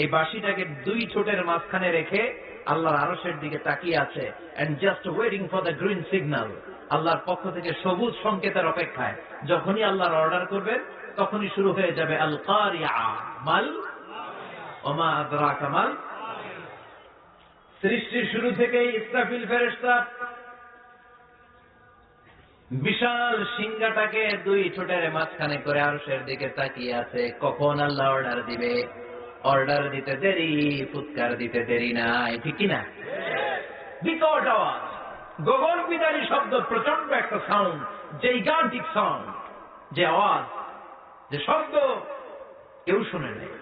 এই বাঁশিটাকে দুই ঠোঁটের মাঝখানে রেখে আল্লাহর আরসের দিকে তাকিয়ে আছে and just waiting for the green signal আল্লাহর পক্ষ থেকে সবুজ সংকেতের অপেক্ষায়। যখনই আল্লাহর অর্ডার করবেন, তখনই শুরু হয়ে যাবে আল মাল, ওমা কামাল সৃষ্টির শুরু থেকেই ইসরাফিল ফেরেস্তা বিশাল সিংহাটাকে দুই ঠোঁটের মাঝখানে করে আরসের দিকে তাকিয়ে আছে। কখন আল্লাহ অর্ডার দিবে? অর্ডার দিতে দেরি ফুৎকার দিতে দেরি নাই ঠিক কিনা? বিকট আওয়াজ গগন বিদারী শব্দ প্রচণ্ড একটা সাউন্ড যে গান্টিক সাউন্ড যে আওয়াজ যে শব্দ কেউ শুনে নেই।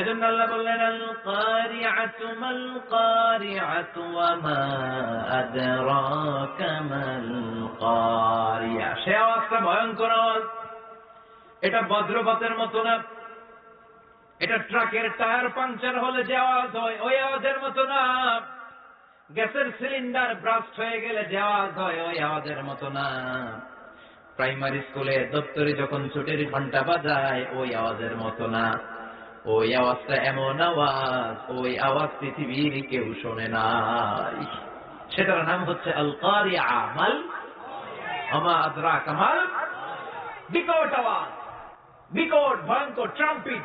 এজন্য আল্লাহ বললেন আল কারিআতু মাল কারিআতু ওয়া মা আদরাকা মাল কারিয়া সে আওয়াজটা ভয়ঙ্কর আওয়াজ। এটা বজ্রপাতের মতো না। এটা ট্রাকের টায়ার পাংচার হলে যে আওয়াজ হয়। ওই আওয়াজের মতো না। গ্যাসের সিলিন্ডার ব্রাস্ট হয়ে গেলে যে আওয়াজ হয়। ওই আওয়াজের মতো না। প্রাইমারি স্কুলে দপ্তরে যখন ছুটির ঘণ্টা বাজায়, ওই আওয়াজের মতো না। ওই আওয়াজটা এমন আওয়াজ, ওই আওয়াজ পৃথিবীর কেউ শোনে নাই। সেটার নাম হচ্ছে আল কারিয়া মাল আমা কামাল বিকট আওয়াজ, বিকট ভয়ঙ্কর ট্রাম্পিট।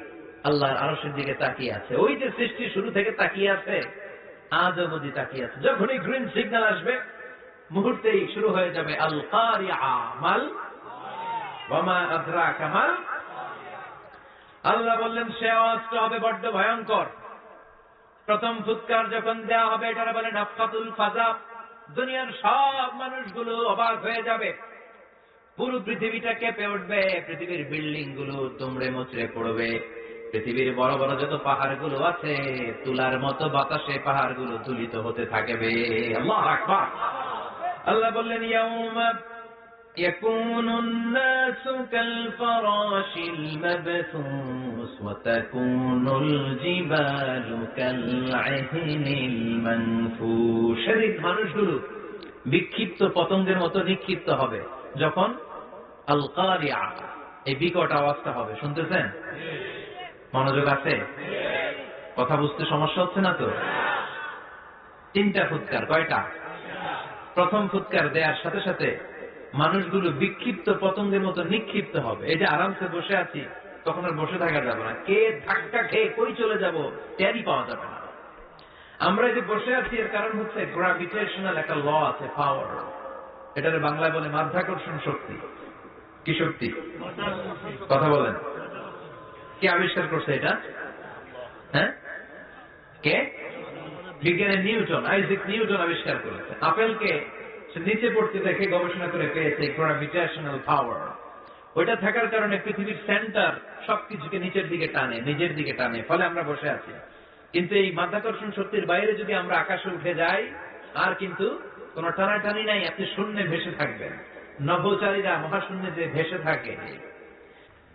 আল্লাহর আরসের দিকে তাকিয়ে আছে। ওই যে সৃষ্টি শুরু থেকে তাকিয়ে আছে, আজ অবধি তাকিয়ে আছে। যখনই গ্রিন সিগন্যাল আসবে, মুহূর্তেই শুরু হয়ে যাবে আল মাল আল্লাহ বললেন, সে আওয়াজটা হবে বড্ড ভয়ঙ্কর। প্রথম ফুৎকার যখন দেওয়া হবে, এটারা বলে নাফকাতুল ফাজা। দুনিয়ার সব মানুষগুলো অবাক হয়ে যাবে। পুরো পৃথিবীটা কেঁপে উঠবে, পৃথিবীর বিল্ডিংগুলো তুমড়ে মুচড়ে পড়বে। পৃথিবীর বড় বড় যত পাহাড় গুলো আছে তুলার মতো বাতাসে পাহাড় গুলো তুলিত হতে থাকবে আল্লাহ আকবার আল্লাহ বললেন ইয়াউমা يكون الناس كالفراش المبثوث وتكون الجبال كالعهن المنفوش শরীর মানুষগুলো বিক্ষিপ্ত পতঙ্গের মতো নিক্ষিপ্ত হবে যখন আল কারিয়া এই বিকট আওয়াজটা হবে শুনতেছেন মনোযোগ আছে? কথা বুঝতে সমস্যা হচ্ছে না তো? তিনটা ফুৎকার, কয়টা? প্রথম ফুৎকার দেওয়ার সাথে সাথে মানুষগুলো বিক্ষিপ্ত পতঙ্গের মতো নিক্ষিপ্ত হবে। এটা আরামসে বসে আছি, তখন আর বসে থাকা যাবে না। কে ধাক্কা খেয়ে কই চলে যাব, টেরই পাওয়া যাবে না। আমরা যে বসে আছি, এর কারণ হচ্ছে গ্রাভিটেশনাল একটা ল আছে পাওয়ার এটার বাংলায় বলে মাধ্যাকর্ষণ শক্তি। কি শক্তি? কথা বলেন। কে আবিষ্কার করছে এটা? হ্যাঁ? কে? বিজ্ঞানের নিউটন, আইজিক নিউটন আবিষ্কার করেছে। আপেলকে সে নিচে পড়তে দেখে গবেষণা করে পেয়েছে গ্রাভিটেশনাল পাওয়ার ওইটা থাকার কারণে পৃথিবীর সেন্টার সবকিছুকে নিচের দিকে টানে, নিজের দিকে টানে, ফলে আমরা বসে আছি। কিন্তু এই মাধ্যাকর্ষণ শক্তির বাইরে যদি আমরা আকাশে উঠে যাই, আর কিন্তু কোন টানাটানি নাই, আপনি শূন্যে ভেসে থাকবেন। নভোচারীরা মহাশূন্যে যে ভেসে থাকে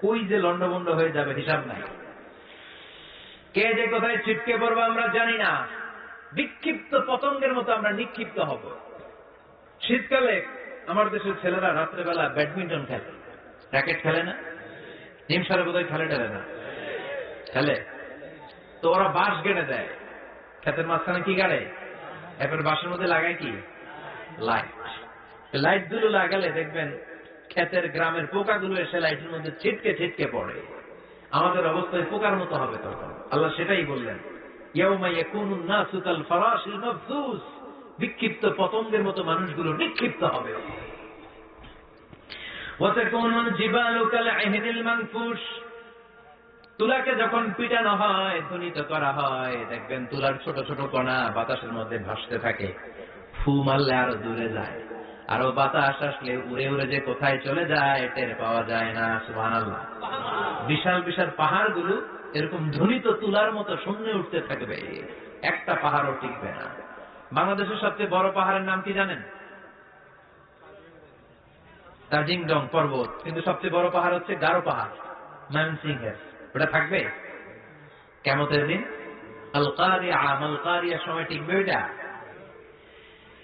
কই যে লন্ডভন্ড হয়ে যাবে, হিসাব নাই। কে যে কোথায় ছিটকে পড়ব আমরা জানি না। বিক্ষিপ্ত পতঙ্গের মতো আমরা নিক্ষিপ্ত হব। শীতকালে আমার দেশের ছেলেরা রাত্রেবেলা ব্যাডমিন্টন খেলে। র্যাকেট খেলে না? নিমসারে বোধহয় খেলে টেলে না। খেলে। তো ওরা বাঁশ গেড়ে দেয়। ক্ষেতের মাঝখানে কি গাড়ে? এরপর বাঁশের মধ্যে লাগায় কি? লাইট লাইটগুলো লাগালে দেখবেন ক্ষেতের গ্রামের পোকাগুলো এসে লাইটের মধ্যে ছিটকে ছিটকে পড়ে। আমাদের অবস্থায় পোকার মতো হবে তখন। আল্লাহ সেটাই বললেন বিক্ষিপ্ত পতঙ্গের মতো মানুষগুলো নিক্ষিপ্ত হবে। তুলাকে যখন পিটানো হয়, ধ্বনিত করা হয়, দেখবেন তুলার ছোট ছোট কণা বাতাসের মধ্যে ভাসতে থাকে। ফু মারলে আরও দূরে যায়। আরও বাতাস আসলে উড়ে উড়ে যে কোথায় চলে যায় টের পাওয়া যায় না, সুবহানাল্লাহ। বিশাল বিশাল পাহাড়গুলো এরকম ধ্বনিত তুলার মতো শূন্যে উঠতে থাকবে। একটা পাহাড়ও টিকবে না। বাংলাদেশের সবচেয়ে বড় পাহাড়ের নাম কি জানেন? দার্জিংডং পর্বত। কিন্তু সবচেয়ে বড় পাহাড় হচ্ছে গারো পাহাড় ময়মনসিংহের ওটা থাকবে? কেমতের দিন? আলকারিয়া আলকারিয়ার সময় টিকবে ওইটা?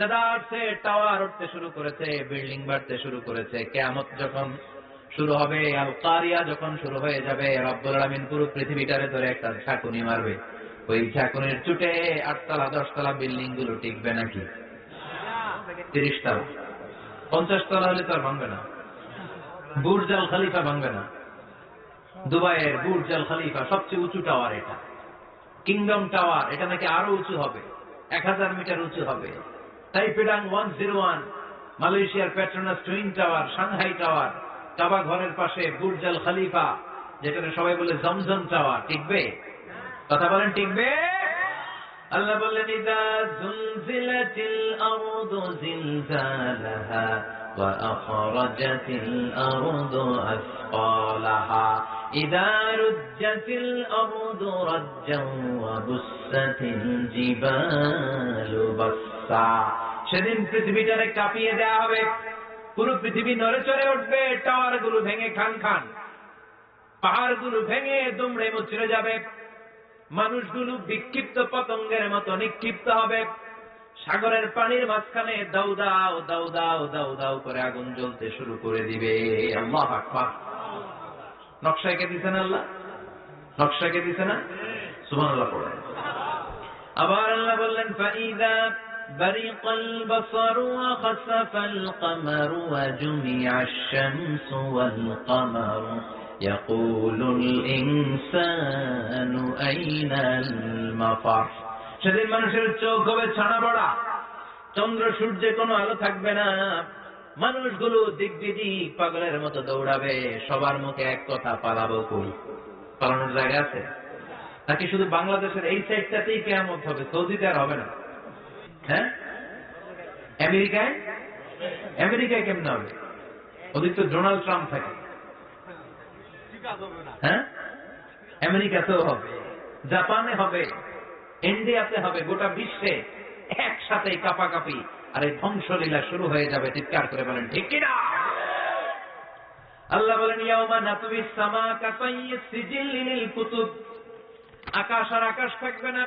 দাদারছে টাওয়ার উঠতে শুরু করেছে, বিল্ডিং বাড়তে শুরু করেছে। কেয়ামত যখন শুরু হবে আল কারিয়া যখন শুরু হয়ে যাবে, রব্বুল আলামিন পুরো পৃথিবীটারে ধরে একটা ঝাঁকুনি মারবে। ওই ঝাঁকুনির চুটে আটতলা, দশতলা বিল্ডিংগুলো টিকবে নাকি? তিরিশ তলা পঞ্চাশ তলা হলে তো আর ভাঙবে না। বুর্জ খালিফা ভাঙবে না। দুবাইয়ের বুর্জ খালিফা সবচেয়ে উঁচু টাওয়ার এটা। কিংডম টাওয়ার, এটা নাকি আরও উঁচু হবে। এক হাজার মিটার উঁচু হবে। তাই পেডাং ওয়ান জিরো ওয়ান, মালয়েশিয়ার Petronas twin tower, Shanghai tower, Kaaba ঘরের পাশে বুর্জ আল খালিফা, যেখানে সবাই বলে জমজম টাওয়ার, টিকবে? কথা বলেন, টিকবে? আল্লাহ বললেন, ইদা জুলজিলাতিল আরদু জিলজালাহা ওয়া আখরাজাতিল আরদু আসফালাহা। ইদা রুজ্জাতিল ওয়া জিবালু বাসসা। সেদিন পৃথিবীটারে কাঁপিয়ে দেয়া হবে। পুরো পৃথিবী নড়ে চড়ে উঠবে টাওয়ারগুলো ভেঙে খান খান। পাহাড়গুলো ভেঙে দুমড়ে মুচড়ে যাবে। মানুষগুলো বিক্ষিপ্ত পতঙ্গের মতো নিক্ষিপ্ত হবে। সাগরের পানির মাঝখানে দাউ দাও দাউ দাও দাউ দাউ করে আগুন জ্বলতে শুরু করে দিবে। আল্লাহ আকবার। নকশা এঁকে দিছে না আল্লাহ? নকশা এঁকে দিছে না? সুমান আল্লাহ আবার আল্লাহ বললেন ফাইদা برق البصر وخسف القمر وجمع الشمس والقمر يقول الإنسان أين المفر সেদিন মানুষের চোখ হবে ছানা পড়া চন্দ্র সূর্যে কোনো আলো থাকবে না মানুষগুলো দিক দিক পাগলের মতো দৌড়াবে সবার মুখে এক কথা পালাবো কই পালানোর জায়গা আছে নাকি শুধু বাংলাদেশের এই সাইডটাতেই কেমন হবে সৌদিতে আর হবে না হ্যাঁ? আমেরিকায়? আমেরিকায় কেমন হবে? ওদিক তো ডোনাল্ড ট্রাম্প থাকে। হ্যাঁ? আমেরিকাতেও হবে। জাপানে হবে। ইন্ডিয়াতে হবে। গোটা বিশ্বে একসাথে কাপাকাপি। আর এই ধ্বংসলীলা শুরু হয়ে যাবে, চিৎকার করে বলেন, ঠিক কিনা? আল্লাহ বলেন আকাশ আর আকাশ থাকবে না।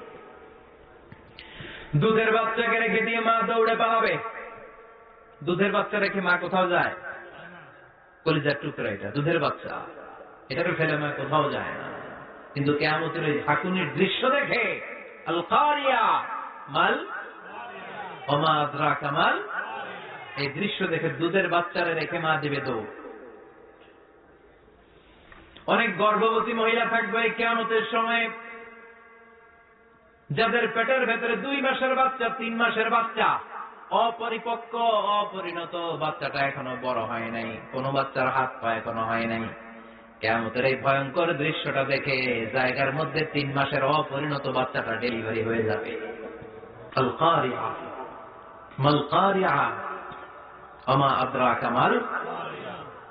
দুধের বাচ্চাকে রেখে দিয়ে মা দৌড়ে পালাবে। দুধের বাচ্চা রেখে মা কোথাও যায়? কলিজার টুকরা এটা, দুধের বাচ্চা। এটাকে ফেলে মা কোথাও যায় না। কিন্তু কেয়ামতের ওই ঝাঁকুনির দৃশ্য দেখে মাল কামাল এই দৃশ্য দেখে দুধের বাচ্চারা রেখে মা দিবে দৌড়। অনেক গর্ভবতী মহিলা থাকবে এই কেয়ামতের সময়। যাদের পেটের ভেতরে দুই মাসের বাচ্চা, তিন মাসের বাচ্চা, অপরিপক্ক, অপরিণত বাচ্চাটা এখনও বড় হয় নাই। কোনো বাচ্চার হাত পা এখনও হয় নাই। কেমতের এই ভয়ঙ্কর দৃশ্যটা দেখে জায়গার মধ্যে তিন মাসের অপরিণত বাচ্চাটা ডেলিভারি হয়ে যাবে।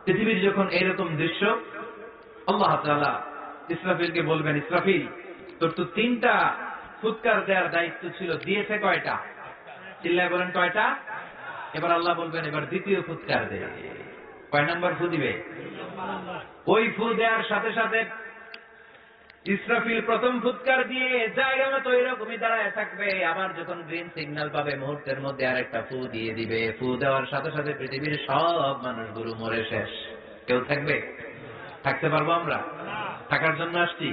পৃথিবীর যখন এইরকম দৃশ্য, আল্লাহ তাআলা ইসরাফিলকে বলবেন, ইসরাফিল, তোর তো তিনটা ফুৎকার দেওয়ার দায়িত্ব ছিল, দিয়েছে কয়টা? চিল্লায় বলেন কয়টা? এবার আল্লাহ বলবেন, এবার দ্বিতীয় ফুৎকার দে। কয় নাম্বার ফু দিবে? ওই ফু দেওয়ার সাথে সাথে ইসরাফিল প্রথম ফুৎকার দিয়ে জায়গা মতো এরকমই দাঁড়ায় থাকবে। আবার যখন গ্রিন সিগন্যাল পাবে, মুহূর্তের মধ্যে আরেকটা ফু দিয়ে দিবে। ফু দেওয়ার সাথে সাথে পৃথিবীর সব মানুষগুলো মরে শেষ। কেউ থাকবে? থাকতে পারব আমরা? থাকার জন্য আসছি।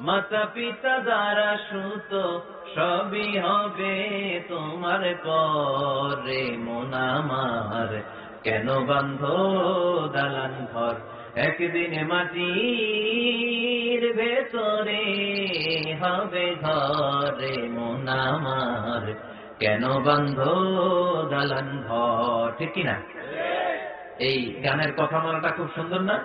মাতা পিতা দ্বারা সুত সবই হবে তোমার পরে। মোনামার কেন বান্ধ দালান ঘর? একদিন মাটির ভেতরে হবে ঘরে। মোনামার কেন বান্ধ দালান ঘর? ঠিক কিনা? এই গানের কথা মানাটা খুব সুন্দর না?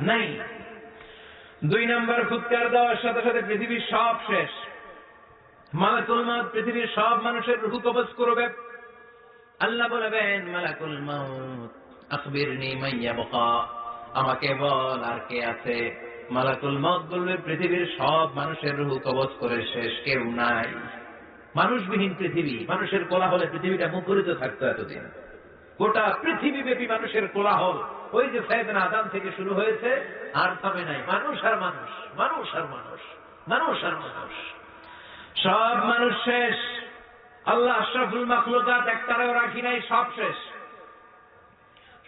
নাই। দুই নম্বর ফুৎকার দেওয়ার সাথে সাথে পৃথিবীর সব শেষ। মালাকুল মাউত, পৃথিবীর সব মানুষের রুহু কবজ করবে। আল্লাহ বলবেন, মালাকুল মাউত, আখবিরনি মাইয়া বকা আমাকে বল, আর কে আছে? মালাকুল মাউত বলবে, পৃথিবীর সব মানুষের রুহু কবজ করে শেষ, কেউ নাই। মানুষবিহীন পৃথিবী, মানুষের কোলাহলে পৃথিবীটা মুখরিত থাকতো এতদিন। গোটা পৃথিবী ব্যাপী মানুষের কোলাহল। ওই যে সাইদিন আদান থেকে শুরু হয়েছে, আর থামে নাই। মানুষ আর মানুষ মানুষ আর মানুষ মানুষ আর মানুষ। সব মানুষ শেষ। আল্লাহ আশরাফুল মাখলুকাত একটারেও রাখি নাই, সব শেষ।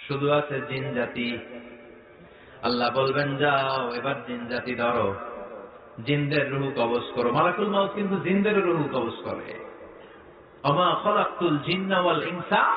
শুধু আছে জিন জাতি। আল্লাহ বলবেন, যাও, এবার জিন জাতি ধরো। জিনদের রুহু কবজ করো। মালাকুল মাউত কিন্তু জিনদের রুহু কবজ করে। অমা খলাকুল জিন্না ওয়াল ইনসা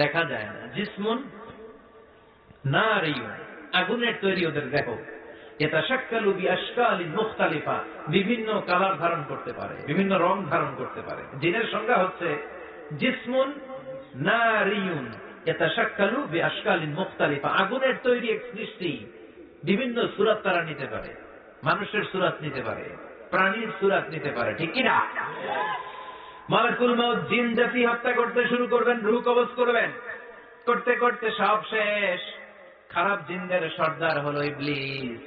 দেখা যায় না। জিসমুন না আগুনের তৈরি ওদের দেখো এটা শাক্কালু বি আশকালি মুখতালিফা, বিভিন্ন কালার ধারণ করতে পারে, বিভিন্ন রং ধারণ করতে পারে। জিনের সংজ্ঞা হচ্ছে জিসমুন নারিয়ুন এটা শাক্কালু বি আশকালিন মুখতালিফা। আগুনের তৈরি এক সৃষ্টি বিভিন্ন সুরাত তারা নিতে পারে, মানুষের সুরাত নিতে পারে, প্রাণীর সুরাত নিতে পারে, ঠিক কিনা মালাকুল মউত জিন জাতি হত্যা করতে শুরু করবেন, রুহ কবজ করবেন। করতে করতে সব শেষ। খারাপ জিনদের সর্দার হলো ইবলিস।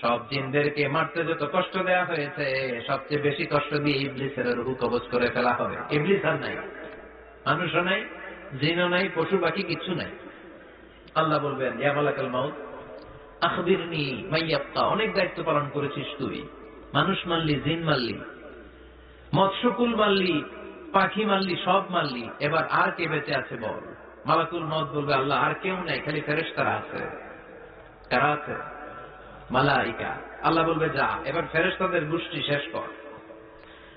সব জিনদেরকে মারতে যত কষ্ট দেয়া হয়েছে, সবচেয়ে বেশি কষ্ট দিয়ে ইবলিসের রুহু কবজ করে ফেলা হবে। ইবলিস আর নাই। মানুষও নাই, জিনও নাই, পশু পাখি কিছু নাই। আল্লাহ বলবেন, ইয়া মালাকাল মাউত, আখবিরনি মাইয়াপ্পা অনেক দায়িত্ব পালন করেছিস তুই। মানুষ মারলি, জিন মারলি। মৎস্যকুল মারলি পাখি মারলি সব মারলি এবার আর কে বেঁচে আছে বল? মালাকুল মত বলবে, আল্লাহ, আর কেউ নাই, খালি ফেরেশতারা আছে। কারা আছে? মালাইকা। আল্লাহ বলবে, যা, এবার ফেরেশতাদের গোষ্ঠী শেষ কর।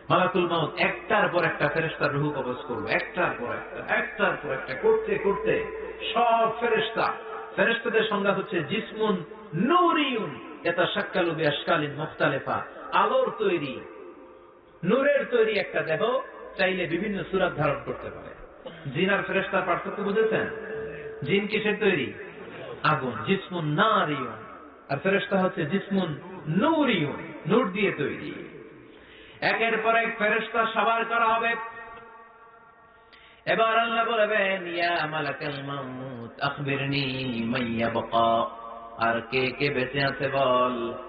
মালাকুল মাউত একটার পর একটা ফেরেশতার রুহু কবজ করবে। একটার পর একটা, একটার পর একটা, করতে করতে সব ফেরেশতা। ফেরেশতাদের সংজ্ঞা হচ্ছে জিসমুন নূরিউন এটা শাক্কালু বিআশকালিন মুখতালিফা, আলোর তৈরি। নূরের তৈরি একটা দেহ চাইলে বিভিন্ন সুরাত ধারণ করতে পারে। জিন আর পার্থক্য বুঝেছেন? জিন কিসের তৈরি? আগুন, জিসমুন নারিউন আর ফেরেশতা হচ্ছে জিসমুন নূরিউন নূর দিয়ে তৈরি। একের পর এক ফেরেশতা সবার করা হবে। এবার আল্লাহ বলবেন, ইয়া মালাকাল মাউত, আখবিরনি মাইয়া বাকা আর কে কে বেঁচে আছে বল?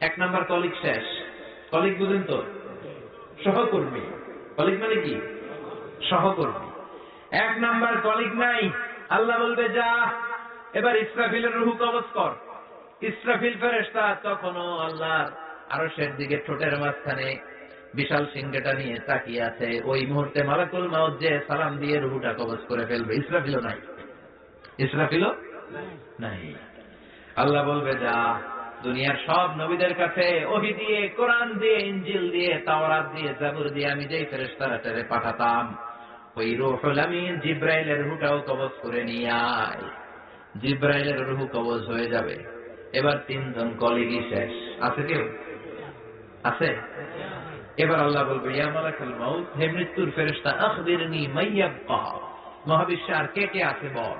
এক নাম্বার কলিগ শেষ। কলিগ বুঝেন তো? সহকর্মী। কলিগ মানে কি? সহকর্মী। এক নাম্বার কলিগ নাই। আল্লাহ বলবে যা এবার ইসরাফিলের রুহু কবজ কর। ইসরাফিল ফেরেশতা তখনও আল্লাহর আরশের দিকে ঠোঁটের মাঝখানে বিশাল সিংহটা নিয়ে তাকিয়ে আছে। ওই মুহূর্তে মালাকুল মাউত যে সালাম দিয়ে রুহুটা কবজ করে ফেলবে ইসরাফিলও নাই। ইসরাফিলও নাই। আল্লাহ বলবে যা দুনিয়ার সব নবীদের কাছে ওহি দিয়ে, কোরআন দিয়ে ইঞ্জিল দিয়ে, তাওরাত দিয়ে, জাবুর দিয়ে আমি যেই ফেরেশতারা টেরে পাঠাতাম, ওই রুহুল আমিন জিব্রাইলের রুহটাও কবজ করে নিয়ে আয়। জিব্রাইলের রুহু কবজ হয়ে যাবে। এবার তিনজন কলিগই শেষ। আছে কেউ? আছে? এবার আল্লাহ বলবে, ইয়া মালাকুল মাউত, হে মৃত্যুর ফেরেশতা, আখবিরনি মাইয়াবকা। মহাবিশ্বে আর কে কে আছে বল?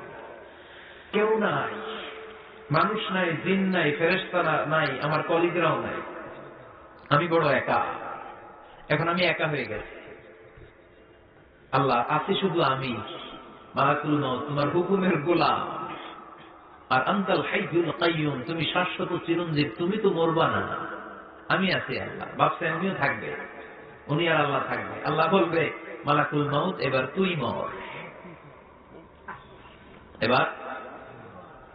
কেউ নাই। মানুষ নাই, জিন নাই, ফেরেশতা নাই, আমার কলিগরাও নাই। আমি বড় একা। এখন আমি একা হয়ে গেছি। আল্লাহ, আছি শুধু আমি। মাউত, তোমার হুকুমের গোলাম। আর আন্তাল হাইয়ুল কাইয়ুম, তুমি শাশ্বত চিরঞ্জীব, তুমি তো মরবা না। আমি আছি আল্লাহ। বাপসে আমিও থাকবে। উনি আর আল্লাহ থাকবে। আল্লাহ বলবে, মালাকুল মাউত, এবার তুই মর। এবার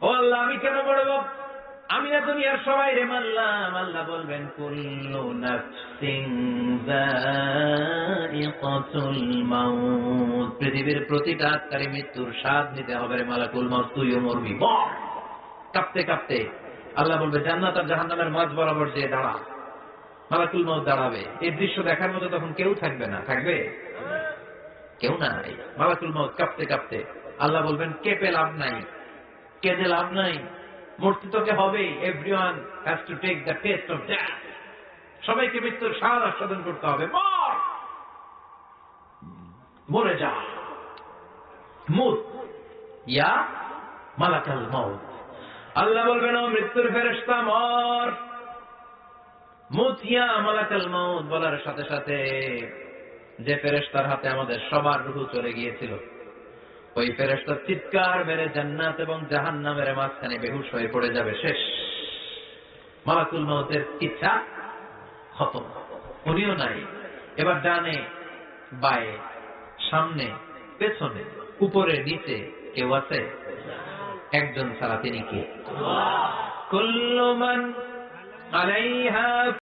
ও আল্লাহ, আমি কেন মরবো আমি না দুনিয়ার সবাই রে মারলাম আল্লাহ বলবেন, কুল্লু পৃথিবীর প্রতিটা আত্মারে মৃত্যুর স্বাদ নিতে হবে রে মালাকুল মাউত তুইও মরবি। মর কাঁপতে কাঁপতে আল্লাহ বলবে, জান্নাত আর জাহান্নামের মাঝ বরাবর যে দাঁড়া, মালাকুল মাউত দাঁড়াবে। এই দৃশ্য দেখার মতো তখন কেউ থাকবে না। থাকবে? কেউ নাই। মালাকুল মাউত কাঁপতে কাঁপতে আল্লাহ বলবেন, কেঁপে লাভ নাই। কেঁদে লাভ নাই? মূর্তি তোকে হবে? Everyone has to take the taste of death সবাইকে মৃত্যুর স্বাদ আস্বাদন করতে হবে। মর! মরে যা। মুত ইয়া মালাকাল মউত। আল্লাহ বলবেন মৃত্যুর ফেরেশতা, মর। মুত ইয়া মালাকাল মউত, বলার সাথে সাথে যে ফেরেশতার হাতে আমাদের সবার রুহু চলে গিয়েছিল ওই ফেরেশতা চিৎকার মেরে জান্নাত এবং জাহান্নামের মাঝখানে বেহুশ হয়ে পড়ে যাবে শেষ। মালাকুল মউতের ইচ্ছা খতম। উনিও নাই এবার ডানে বায়ে সামনে পেছনে উপরে নিচে কেউ আছে? একজন ছাড়া তিনি কে? কুল্লুমান আলাইহা